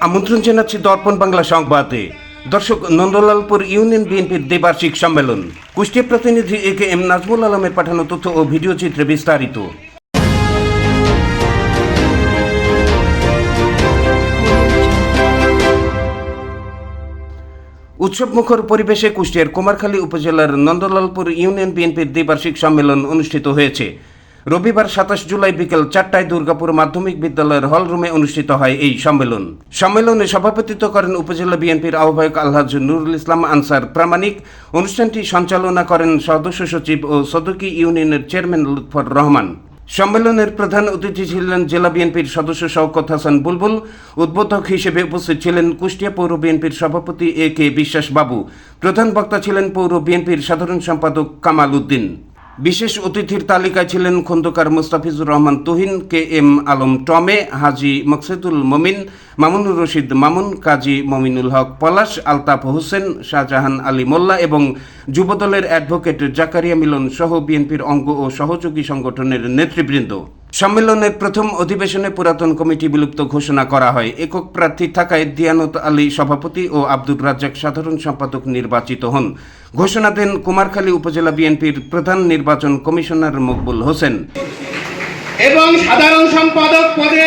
আমন্ত্রণ জানাচ্ছি দর্পণ বাংলা সংবাদে। দর্শক, নন্দলালপুর ইউনিয়ন বিএনপির দ্বিবার্ষিক সম্মেলন। কুষ্টিয়া প্রতিনিধি এ কে এম নাজমুল আলমের পাঠানো তথ্য ও ভিডিও চিত্রে বিস্তারিত। উৎসবমুখর পরিবেশে কুষ্টিয়ার কুমারখালী উপজেলার নন্দলালপুর ইউনিয়ন বিএনপির দ্বিবার্ষিক সম্মেলন অনুষ্ঠিত হয়েছে। রবিবার সাতাশ জুলাই বিকেল চারটায় দুর্গাপুর মাধ্যমিক বিদ্যালয়ের হলরুমে অনুষ্ঠিত হয় এই সম্মেলন। সম্মেলনে সভাপতিত্ব করেন উপজেলা বিএনপির আহ্বায়ক আলহাজ নুরুল ইসলাম, আনসার প্রামাণিক। অনুষ্ঠানটি সঞ্চালনা করেন সদস্য সচিব ও সদকি ইউনিয়নের চেয়ারম্যান লুৎফর রহমান। সম্মেলনের প্রধান অতিথি ছিলেন জেলা বিএনপির সদস্য শওকত হাসান বুলবুল। উদ্বোধক হিসেবে উপস্থিত ছিলেন কুষ্টিয়া পৌর বিএনপির সভাপতি এ কে বিশ্বাস বাবু। প্রধান বক্তা ছিলেন পৌর বিএনপির সাধারণ সম্পাদক কামাল উদ্দিন। বিশেষ অতিথির তালিকায় ছিলেন খন্দকার মুস্তাফিজুর রহমান তুহিন, কে এম আলম টমে, হাজি মকসেদুল মমিন, মামুনুর রশিদ মামুন, কাজী মমিনুল হক পলাশ, আলতাফ হোসেন, শাহজাহান আলী মোল্লা এবং যুবদলের অ্যাডভোকেট জাকারিয়া মিলন সহ বিএনপির অঙ্গ ও সহযোগী সংগঠনের নেতৃবৃন্দ। সম্মেলনের প্রথম অধিবেশনে পুরাতন কমিটি বিলুপ্ত ঘোষণা করা হয়। একক প্রার্থী থাকায় দিয়ানত আলী সভাপতি ও আব্দুর রাজ্জাক সাধারণ সম্পাদক নির্বাচিত হন। ঘোষণা দেন কুমারখালী উপজেলা বিএনপির প্রধান নির্বাচন কমিশনার মকবুল হোসেন। এবং সাধারণ সম্পাদক পদে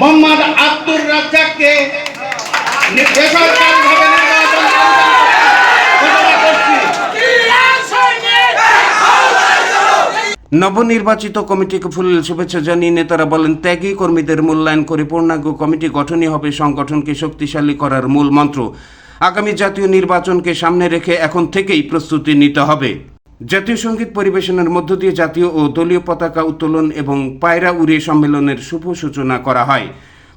মোহাম্মদ আব্দুর রাজ্জাককে বেসরকারিভাবে নির্বাচন ঘোষণা করছি নবনির্বাচিত কমিটিকে ফুলেল শুভেচ্ছা জানিয়ে নেতারা বলেন, ত্যাগী কর্মীদের মূল্যায়ন করে পূর্ণাঙ্গ কমিটি গঠনই হবে সংগঠনকে শক্তিশালী করার মূল মন্ত্র। আগামী জাতীয় নির্বাচনকে সামনে রেখে এখন থেকেই প্রস্তুতি নিতে হবে। জাতীয় সংগীত পরিবেশনের মধ্য দিয়ে জাতীয় ও দলীয় পতাকা উত্তোলন এবং পায়রা উড়িয়ে সম্মেলনের শুভ সূচনা করা হয়।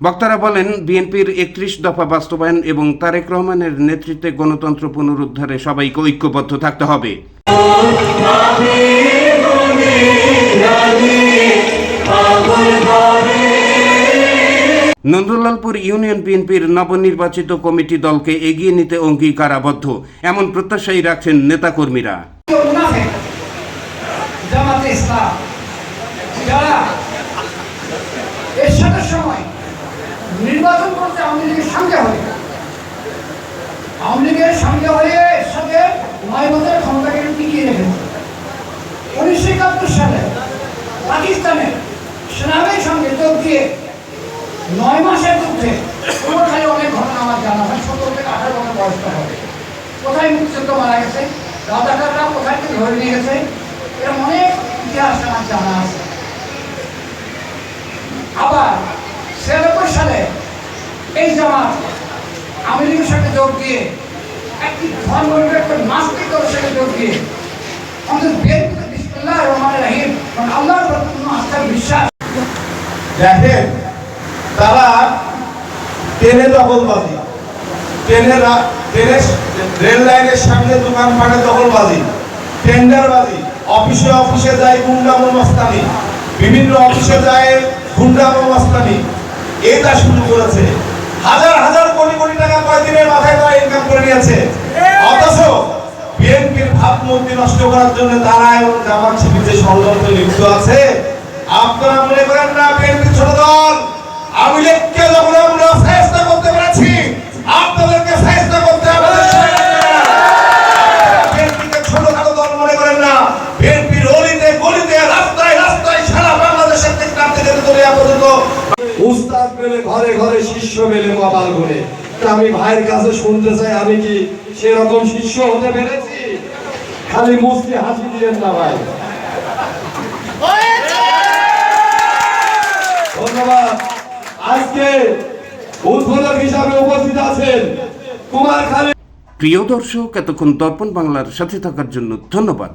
বক্তারা বলেন, বিএনপির একত্রিশ দফা বাস্তবায়ন এবং তারেক রহমানের নেতৃত্বে গণতন্ত্র পুনরুদ্ধারে সবাইকে ঐক্যবদ্ধ থাকতে হবে। নন্দলালপুর ইউনিয়ন বিএনপির নবনির্বাচিত কমিটি দলকে এগিয়ে নিতে অঙ্গীকারাবদ্ধ। এমন প্রত্যাশাই রাখছেন নেতাকর্মীরা। নির্বাচন সালে পাকিস্তানের সেনাবাহিনীর সঙ্গে যোগ দিয়ে নয় মাসের যুদ্ধে খালি অনেক ঘটনা আমার জানা হয় সত্তর থেকে আঠারো বছর বয়স্ক হবে কোথায় মুক্তিযুদ্ধ মারা গেছে, রাজাকাররা কোথায় ধরে নিয়ে গেছে, এরকম অনেক ইতিহাস আমার জানা আছে। আবার ছিয়ানব্বই সালে এই জামাত লীগের সাথে যোগ দিয়ে একটি ধর্মনিরপেক্ষ নাস্তিক দলের সাথে যোগ দিয়ে রহমান রাহিম কারণ আল্লাহর প্রতি আস্থার বিশ্বাস। দেখেন, তারা ট্রেনে দখলবাজি। ট্রেনের ট্রেনের রেল লাইনের সামনে দোকান পাটে দখলবাজি, টেন্ডারবাজি, অফিসে অফিসে যায় গুন্ডা মস্তানি বিভিন্ন অফিসে যায় গুন্ডা মস্তানি এটা শুরু করেছে। হাজার হাজার কোটি কোটি টাকা কয়েকদিনের মাথায় তারা ইনকাম করে নিয়েছে। অথচ বিএনপির ভাবমূর্তি নষ্ট করার জন্য তারা এবং জামাত শিবির যে ষড়যন্ত্রে লিপ্ত আছে। উস্তাদ পেলে ঘরে ঘরে শিষ্য পেলে কপাল করে আমি ভাইয়ের কাছে শুনতে চাই, আমি কি সেরকম শিষ্য হতে পেরেছি? খালি মুসলি হাসি দিলেন না ভাই। ধন্যবাদ। আজকে উদ্বোধক হিসাবে উপস্থিত আছেন কুমার খালি প্রিয় দর্শক, এতক্ষণ দর্পণ বাংলার সাথে থাকার জন্য ধন্যবাদ।